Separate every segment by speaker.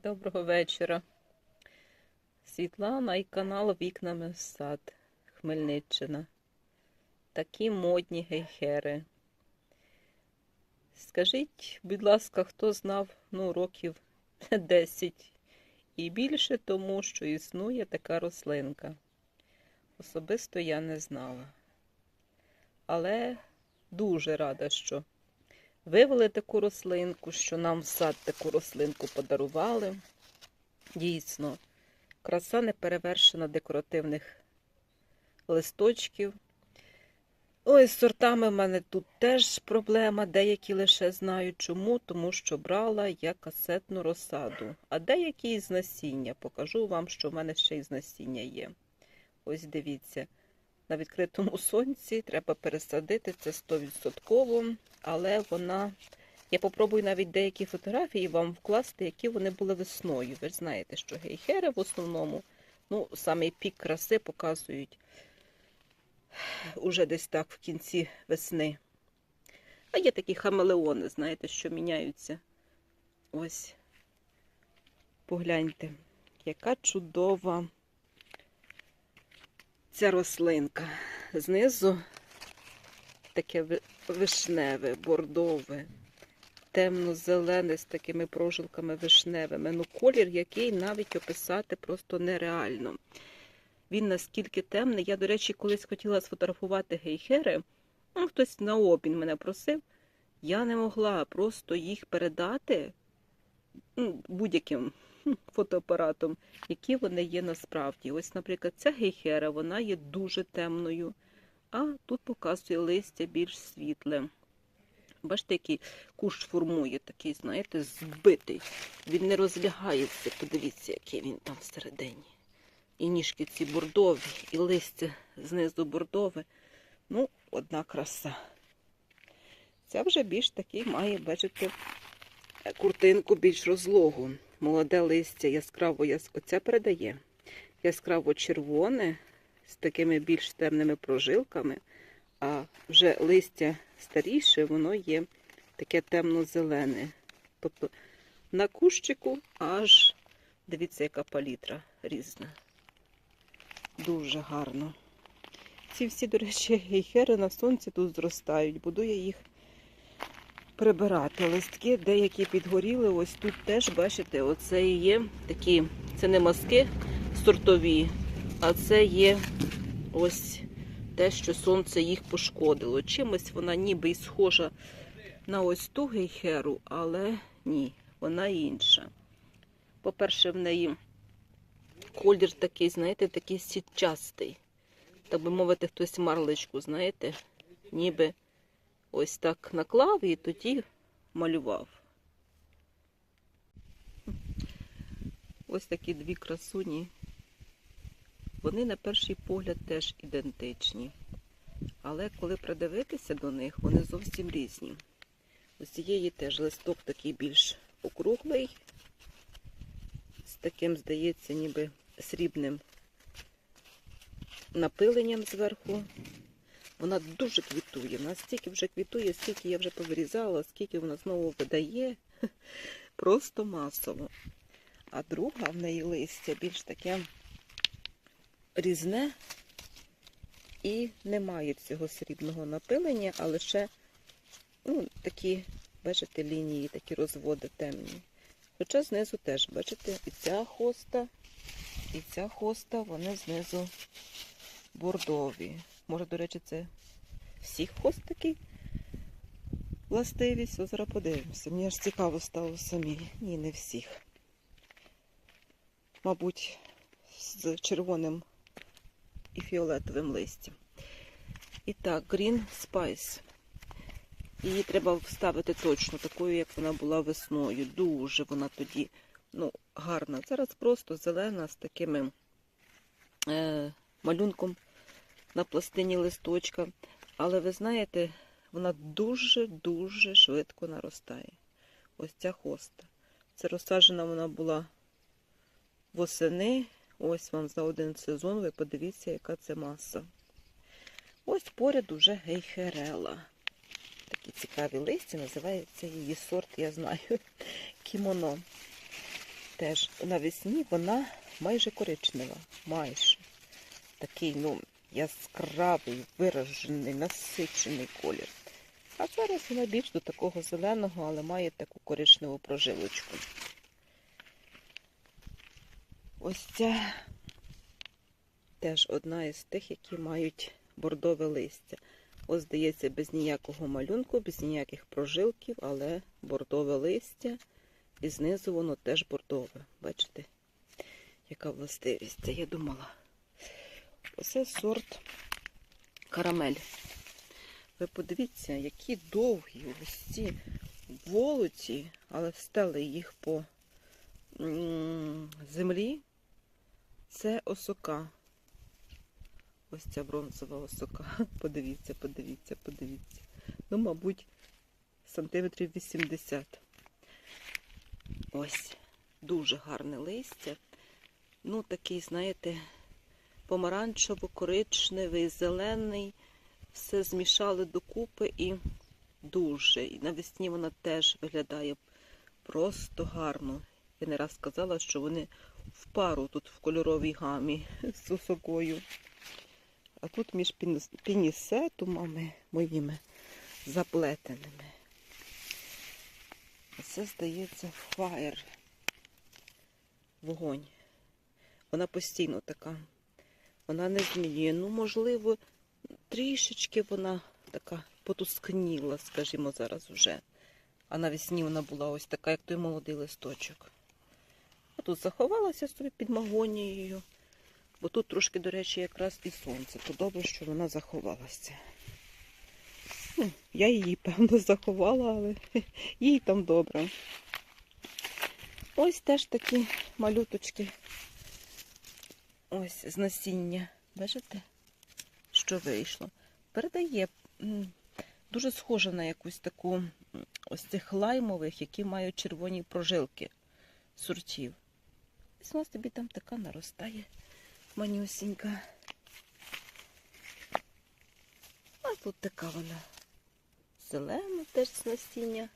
Speaker 1: Доброго вечора. Світлана і канал Вікнами в сад, Хмельниччина. Такі модні гейхери. Скажіть, будь ласка, хто знав ну, років 10 і більше тому, що існує така рослинка. Особисто я не знала. Але дуже рада, що вивели таку рослинку, що нам в сад таку рослинку подарували. Дійсно, краса неперевершена декоративних листочків. Ой, з сортами в мене тут теж проблема. Деякі лише знають чому, тому що брала я касетну розсаду. А деякі із насіння. Покажу вам, що в мене ще із насіння є. Ось дивіться. На відкритому сонці треба пересадити це 100%, але вона. Я попробую навіть деякі фотографії вам вкласти, які вони були весною. Ви знаєте, що гейхери в основному, ну, саме пік краси показують уже десь так в кінці весни. А є такі хамелеони, знаєте, що міняються. Ось. Погляньте, яка чудова ця рослинка. Знизу таке вишневе, бордове, темно-зелене з такими прожилками вишневими. Ну, колір, який навіть описати просто нереально. Він наскільки темний. Я, до речі, колись хотіла сфотографувати гейхери. Ну, хтось на обмін мене просив. Я не могла просто їх передати ну, будь-яким фотоапаратом, які вони є насправді. Ось, наприклад, ця гейхера, вона є дуже темною, а тут показує листя більш світле. Бачите, який кущ формує, такий, знаєте, збитий. Він не розлягається. Подивіться, який він там всередині. І ніжки ці бордові, і листя знизу бордове. Ну, одна краса. Ця вже більш такий має, бачите, куртинку більш розлогу. Молоде листя яскраво яс... Оце передає. Яскраво червоне з такими більш темними прожилками, а вже листя старіше, воно є таке темно-зелене. Тобто на кущику аж дивіться, яка палітра різна. Дуже гарно. Ці всі, до речі, гейхери на сонці тут зростають. Буду я їх прибирати. Листки деякі підгоріли. Ось тут теж, бачите, оце і є такі, це не маски сортові, а це є ось те, що сонце їх пошкодило. Чимось вона ніби й схожа на ось ту гейхеру, але ні, вона інша. По-перше, в неї колір такий, знаєте, такий сітчастий. Так би мовити, хтось марличку, знаєте, ніби ось так наклав і тоді малював. Ось такі дві красуні. Вони на перший погляд теж ідентичні. Але коли придивитися до них, вони зовсім різні. Ось цієї теж листок такий більш округлий, з таким, здається, ніби срібним напиленням зверху. Вона дуже квітує. Вона стільки вже квітує, скільки я вже повирізала, скільки вона знову видає. Просто масово. А друга в неї листя більш таке різне і немає цього срібного напилення, а лише ну, такі, бачите, лінії, такі розводи темні. Хоча знизу теж, бачите, і ця хоста, і ця хоста, вони знизу бордові. Може, до речі, це всіх хост такий властивість. О, зараз подивимося. Мені аж цікаво стало самі. Ні, не всіх. Мабуть, з червоним і фіолетовим листям. І так, Green Spice. Її треба вставити точно такою, як вона була весною. Дуже вона тоді ну, гарна. Зараз просто зелена з такими е, малюнком на пластині листочка. Але ви знаєте, вона дуже-дуже швидко наростає. Ось ця хоста. Це розсаджена вона була восени. Ось вам за один сезон, ви подивіться, яка це маса. Ось поряд уже гейхерела. Такі цікаві листя, називається її сорт, я знаю, кімоно. теж навесні вона майже коричнева. Майже. Такий, ну, яскравий, виражений, насичений колір. А зараз вона більш до такого зеленого, але має таку коричневу прожилочку. Ось ця теж одна із тих, які мають бордове листя. Ось, здається, без ніякого малюнку, без ніяких прожилків, але бордове листя. І знизу воно теж бордове. Бачите, яка властивість. Це я думала. Оце сорт карамель. Ви подивіться, які довгі ось ці волоті, але встали їх по землі. Це осока. Ось ця бронзова осока. Подивіться, подивіться, подивіться. Ну, мабуть, сантиметрів 80. Ось, дуже гарне листя. Ну, такий, знаєте, помаранчево-коричневий, зелений. Все змішали докупи і дуже. І навесні вона теж виглядає просто гарно. Я не раз сказала, що вони в пару тут в кольоровій гамі з осокою. А тут між пініс- пінісетумами моїми заплетеними. Це, здається, фаєр. Вогонь. Вона постійно така. Вона не змінює. Ну, можливо, трішечки вона така потускніла, скажімо, зараз вже. А навесні вона була ось така, як той молодий листочок. А тут заховалася собі під магонією, бо тут трошки, до речі, якраз і сонце. То добре, що вона заховалася. Ну, я її, певно, заховала, але їй там добре. Ось теж такі малюточки. Ось з насіння. Бачите, що вийшло? Передає дуже схоже на якусь таку ось цих лаймових, які мають червоні прожилки сортів. Ось вона тобі там така наростає манюсінька. А тут така вона зелена теж з насіння.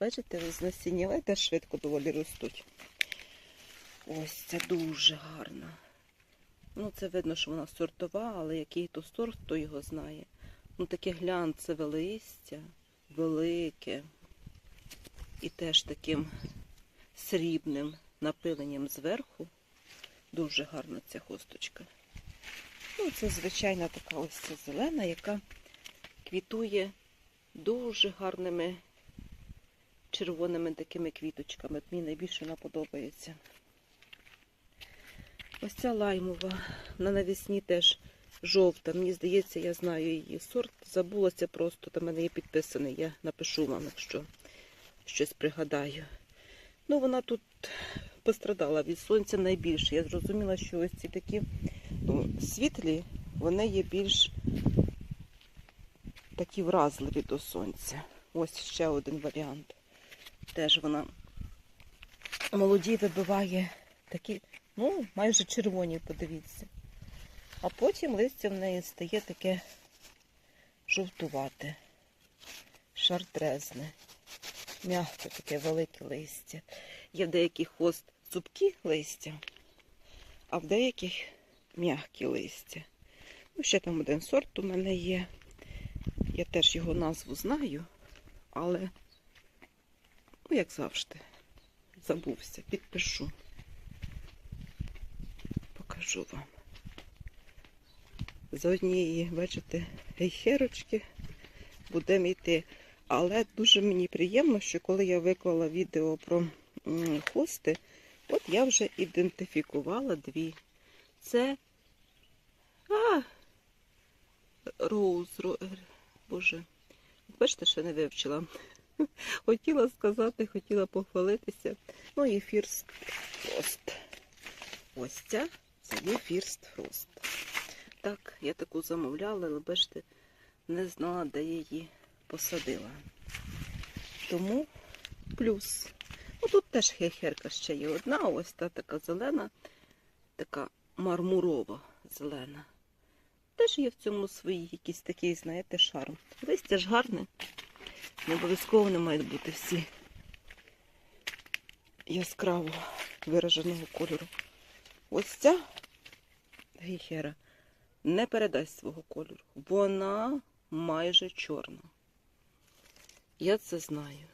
Speaker 1: Бачите, ось з насіння, але теж швидко доволі ростуть. Ось це дуже гарно. Ну, це видно, що вона сортова, але який то сорт, хто його знає. Ну, таке глянцеве листя, велике. І теж таким срібним напиленням зверху. Дуже гарна ця хосточка. Ну, це звичайна така ось ця зелена, яка квітує дуже гарними червоними такими квіточками. Мені найбільше вона подобається. Ось ця лаймова. Вона навесні теж жовта. Мені здається, я знаю її сорт. Забулася просто, там мене є підписаний. Я напишу вам, якщо щось пригадаю. Ну, вона тут пострадала від сонця найбільше. Я зрозуміла, що ось ці такі ну, світлі, вони є більш такі вразливі до сонця. Ось ще один варіант. Теж вона молоді вибиває такі, ну, майже червоні, подивіться. А потім листя в неї стає таке жовтувате, шартрезне, м'яке таке велике листя. Є в деяких хост цупкі листя, а в деяких м'які листя. Ну, ще там один сорт у мене є. Я теж його назву знаю, але, ну, як завжди, забувся, підпишу. Покажу вам. З однієї, бачите, гейхерочки будемо йти. Але дуже мені приємно, що коли я виклала відео про хости, от я вже ідентифікувала дві. Це а, роуз, ро... боже, бачите, що не вивчила. Хотіла сказати, хотіла похвалитися. Ну і фірст фрост. Ось ця, це є фірст фрост. Так, я таку замовляла, але бачите, не знала, де я її посадила. Тому плюс. Ну, тут теж хехерка ще є одна, ось та така зелена, така мармурова зелена. Теж є в цьому свої якийсь такий, знаєте, шарм. Листя ж гарне. Не обов'язково не мають бути всі яскраво вираженого кольору. Ось ця гейхера не передасть свого кольору. Вона майже чорна. Я це знаю.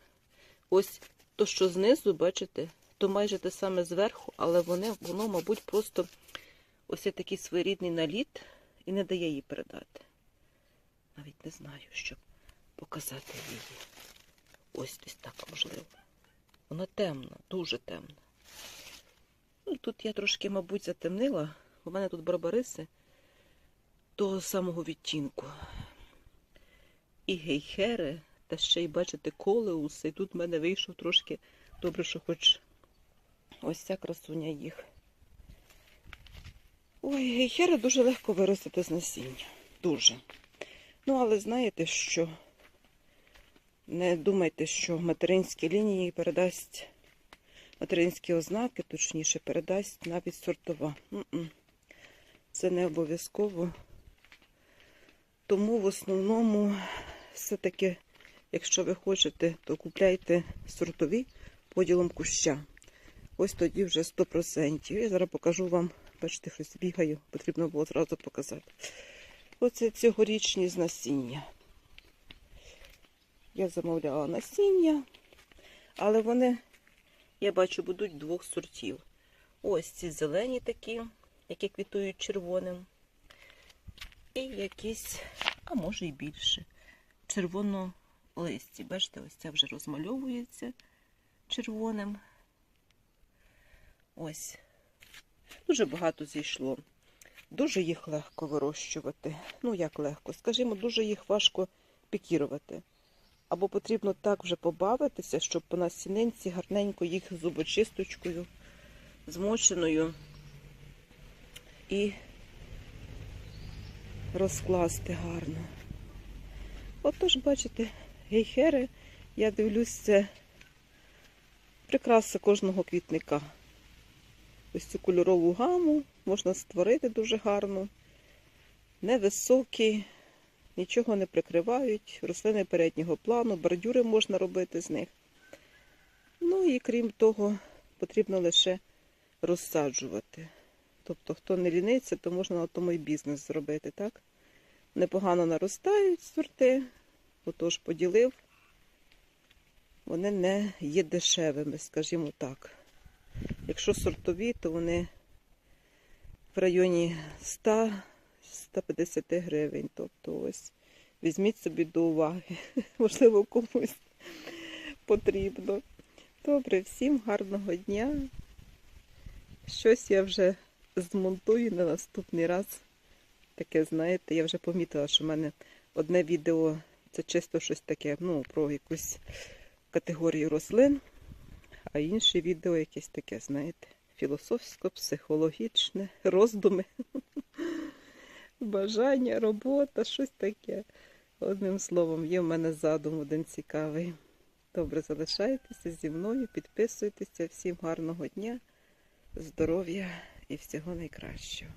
Speaker 1: Ось то, що знизу, бачите, то майже те саме зверху, але вони, воно, мабуть, просто ось є такий своєрідний наліт і не дає її передати. Навіть не знаю, щоб показати її. Ось десь так можливо. Вона темна, дуже темна. Ну, тут я трошки, мабуть, затемнила. У мене тут барбариси того самого відтінку. І гейхери, та ще й бачите, колеуси. І тут в мене вийшов трошки добре, що хоч ось ця красуня їх. Ой, гейхери дуже легко виростити з насіння. Дуже. Ну, але знаєте, що не думайте, що материнські лінії передасть материнські ознаки, точніше, передасть навіть сортова. Це не обов'язково. Тому в основному все-таки, якщо ви хочете, то купляйте сортові поділом куща. Ось тоді вже 100%. Я зараз покажу вам, бачите, щось бігаю, потрібно було зразу показати. Оце цьогорічні з насіння. Я замовляла насіння, але вони, я бачу, будуть двох сортів. Ось ці зелені такі, які квітують червоним. І якісь, а може і більше, червонолисті. Бачите, ось ця вже розмальовується червоним. Ось. Дуже багато зійшло. Дуже їх легко вирощувати. Ну, як легко, скажімо, дуже їх важко пікірувати. Або потрібно так вже побавитися, щоб по насінинці гарненько їх зубочисточкою, змоченою і розкласти гарно. Отож, бачите, гейхери, я дивлюсь, це прикраса кожного квітника. Ось цю кольорову гаму можна створити дуже гарно. Невисокі, нічого не прикривають, рослини переднього плану, бордюри можна робити з них. Ну і крім того, потрібно лише розсаджувати. Тобто, хто не ліниться, то можна на тому і бізнес зробити, так? Непогано наростають сорти, отож поділив. Вони не є дешевими, скажімо так. Якщо сортові, то вони в районі 100-150 гривень. Тобто ось візьміть собі до уваги. Можливо, комусь потрібно. Добре, всім гарного дня. Щось я вже змонтую на наступний раз. Таке, знаєте, я вже помітила, що в мене одне відео це чисто щось таке, ну, про якусь категорію рослин, а інше відео якесь таке, знаєте, філософсько-психологічне, роздуми, бажання, робота, щось таке. Одним словом, є в мене задум один цікавий. Добре, залишайтеся зі мною, підписуйтеся. Всім гарного дня, здоров'я і всього найкращого.